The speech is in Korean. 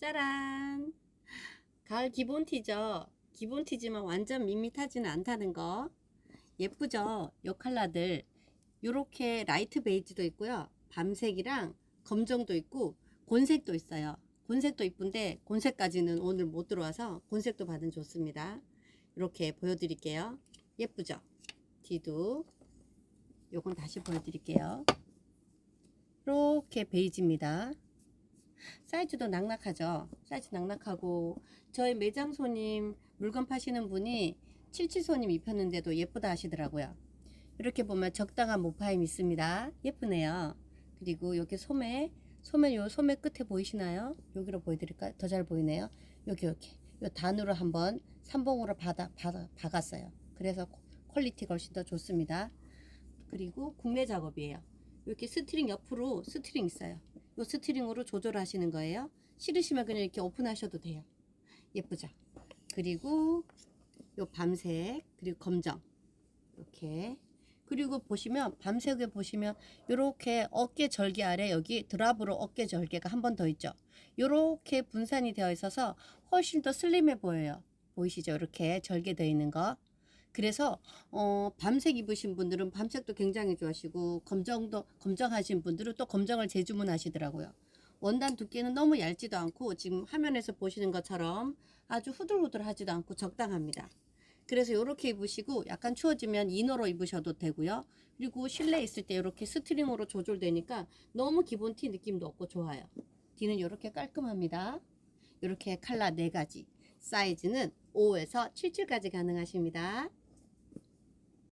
짜란! 가을 기본 티죠. 기본 티지만 완전 밋밋하지는 않다는 거. 예쁘죠? 요 컬러들. 요렇게 라이트 베이지도 있고요. 밤색이랑 검정도 있고 곤색도 있어요. 곤색도 이쁜데 곤색까지는 오늘 못 들어와서 곤색도 받으면 좋습니다. 이렇게 보여드릴게요. 예쁘죠? 뒤도 요건 다시 보여드릴게요. 이렇게 베이지입니다. 사이즈도 낙낙하죠. 사이즈 낙낙하고 저희 매장 손님 물건 파시는 분이 77 손님 입혔는데도 예쁘다 하시더라고요. 이렇게 보면 적당한 모파임 있습니다. 예쁘네요. 그리고 여기 소매 소매 요 소매 끝에 보이시나요? 여기로 보여드릴까요? 더 잘 보이네요. 여기 여기 요 단으로 한번 삼봉으로 받아, 받아 박았어요. 그래서 퀄리티가 훨씬 더 좋습니다. 그리고 국내 작업이에요. 이렇게 스트링 옆으로 스트링 있어요. 이 스트링으로 조절하시는 거예요. 싫으시면 그냥 이렇게 오픈하셔도 돼요. 예쁘죠? 그리고 요 밤색 그리고 검정 이렇게 그리고 보시면 밤색에 보시면 이렇게 어깨 절개 아래 여기 드랍으로 어깨 절개가 한 번 더 있죠. 이렇게 분산이 되어 있어서 훨씬 더 슬림해 보여요. 보이시죠? 이렇게 절개되어 있는 거. 그래서 어, 밤색 입으신 분들은 밤색도 굉장히 좋아하시고 검정도 검정하신 분들은 또 검정을 재주문하시더라고요. 원단 두께는 너무 얇지도 않고 지금 화면에서 보시는 것처럼 아주 후들후들하지도 않고 적당합니다. 그래서 이렇게 입으시고 약간 추워지면 이너로 입으셔도 되고요. 그리고 실내에 있을 때 이렇게 스트링으로 조절되니까 너무 기본 티 느낌도 없고 좋아요. 뒤는 이렇게 깔끔합니다. 이렇게 컬러 4가지. 사이즈는 5에서 77까지 가능하십니다.